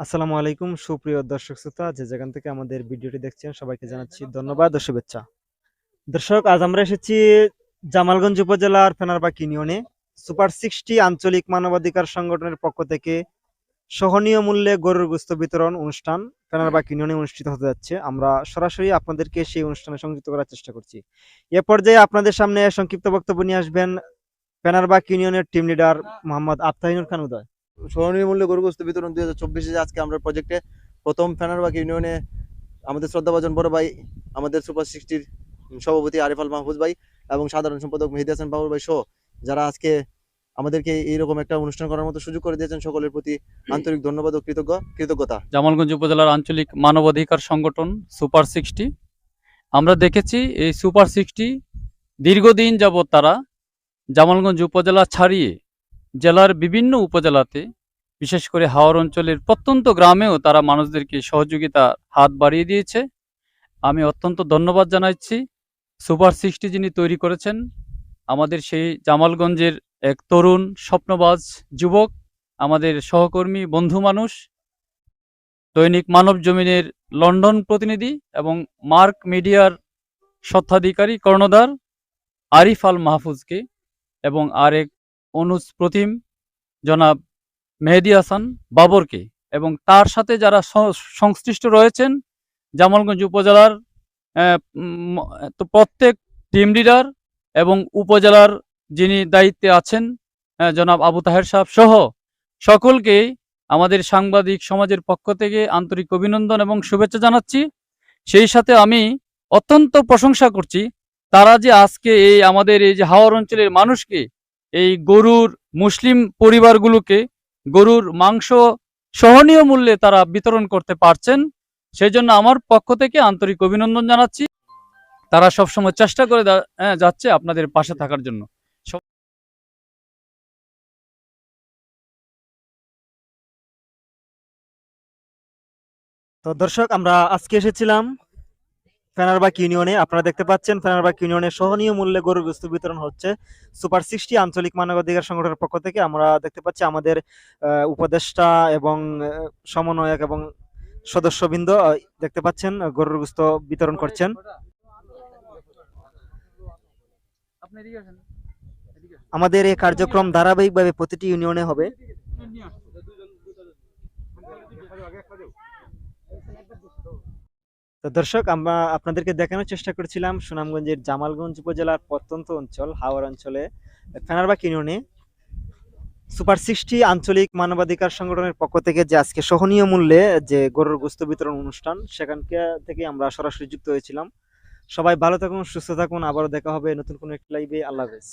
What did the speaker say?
আসসালামু আলাইকুম সুপ্রিয় দর্শক শ্রোতা। যে যেখান থেকে আমাদের ভিডিওটি দেখছেন সবাইকে জানাচ্ছি ধন্যবাদ। ও শুভেচ্ছা। দর্শক আজ আমরা এসেছি জামালগঞ্জ উপজেলার ফেনারবাগ ইউনিয়নে। সুপার সিক্সটি আঞ্চলিক মানবাধিকার সংগঠনের পক্ষ থেকে সহনীয় মূল্যে গরুর গোস্ত বিতরণ অনুষ্ঠান ফেনারবাগ ইউনিয়নে অনুষ্ঠিত হতে যাচ্ছে। আমরা সরাসরি আপনাদেরকে সেই অনুষ্ঠানে সংযুক্ত করার চেষ্টা করছি। এ পর্যায়ে আপনাদের সামনে সংক্ষিপ্ত বক্তব্য নিয়ে আসবেন ফেনারবাগ ইউনিয়নের টিম লিডার মোহাম্মদ আফতাহিনুর খান উদয়। স্মরণীয় মূল্যে গরুগ্রস্ত বিতরণ দুই হাজার চব্বিশে আজকে আমরা প্রজেক্টে প্রথম ফেনারবাগ ইউনিয়নে আমাদের শ্রদ্ধাভাজন বড় ভাই, আমাদের সুপার সিক্সটির সভাপতি আরিফ আল মাহফুজ ভাই এবং সাধারণ সম্পাদক মেহেদি হাসান বাবুর ভাই সহ যারা আজকে আমাদেরকে এইরকম একটা অনুষ্ঠান করার মতো সুযোগ করে দিয়েছেন সকলের প্রতি আন্তরিক ধন্যবাদ ও কৃতজ্ঞ, কৃতজ্ঞতা। জামালগঞ্জ উপজেলার আঞ্চলিক মানবাধিকার সংগঠন সুপার সিক্সটি আমরা দেখেছি এই সুপার সিক্সটি দীর্ঘদিন যাবৎ তারা জামালগঞ্জ উপজেলা ছাড়িয়ে জেলার বিভিন্ন উপজেলাতে, বিশেষ করে হাওর অঞ্চলের প্রত্যন্ত গ্রামেও তারা মানুষদেরকে সহযোগিতার হাত বাড়িয়ে দিয়েছে। আমি অত্যন্ত ধন্যবাদ জানাচ্ছি। সুপার সিক্সটি যিনি তৈরি করেছেন, আমাদের সেই জামালগঞ্জের এক তরুণ স্বপ্নবাজ যুবক, আমাদের সহকর্মী, বন্ধু মানুষ, দৈনিক মানব জমিনের লন্ডন প্রতিনিধি এবং মার্ক মিডিয়ার স্বত্বাধিকারী কর্ণধার আরিফ আল মাহফুজকে এবং আরেক অনুজ প্রতিম, জনাব মেহেদি হাসান বাবরকে এবং তার সাথে যারা সংশ্লিষ্ট রয়েছেন, জামালগঞ্জ উপজেলার প্রত্যেক টিম লিডার এবং উপজেলার যিনি দায়িত্বে আছেন জনাব আবু তাহের সাহেব সহ সকলকেই আমাদের সাংবাদিক সমাজের পক্ষ থেকে আন্তরিক অভিনন্দন এবং শুভেচ্ছা জানাচ্ছি। সেই সাথে আমি অত্যন্ত প্রশংসা করছি, তারা যে আজকে এই আমাদের এই যে হাওর অঞ্চলের মানুষকে এই গরুর মুসলিম পরিবারগুলোকে গরুর মাংস সহনীয় মূল্যে তারা বিতরণ করতে পারছেন। সেই জন্য আমার পক্ষ থেকে আন্তরিক অভিনন্দন জানাচ্ছি। তারা সবসময় চেষ্টা করে হ্যাঁ, যাচ্ছে আপনাদের পাশে থাকার জন্য। তো দর্শক আমরা আজকে এসেছিলাম ফেনারবাগ ইউনিয়নে আপনারা দেখতে পাচ্ছেন, ফেনারবাগ ইউনিয়নে সহনীয় মূল্যে গরুর গোস্ত বিতরণ হচ্ছে সুপার সিক্সটি আঞ্চলিক মানবাধিকার সংগঠনের পক্ষ থেকে। আমরা দেখতে পাচ্ছি আমাদের উপদেষ্টা এবং সমন্বয়ক এবং সদস্যবৃন্দ দেখতে পাচ্ছেন গরুর গোস্ত বিতরণ করছেন। আমাদের এই কার্যক্রম ধারাবাহিকভাবে প্রতিটি ইউনিয়নে হবে। তো দর্শক, আমরা আপনাদেরকে দেখানোর চেষ্টা করেছিলাম সুনামগঞ্জের জামালগঞ্জ উপজেলার প্রত্যন্ত অঞ্চল হাওর অঞ্চলে ফেনারবাগ ইউনিয়নে। সুপার সিক্সটি আঞ্চলিক মানবাধিকার সংগঠনের পক্ষ থেকে যে আজকে সহনীয় মূল্যে যে গরুর গোস্ত বিতরণ অনুষ্ঠান, সেখানকে থেকে আমরা সরাসরি যুক্ত হয়েছিলাম। সবাই ভালো থাকুন, সুস্থ থাকুন, আবারও দেখা হবে নতুন কোনো একটি লাইভে আল্লাহ হাফেজ।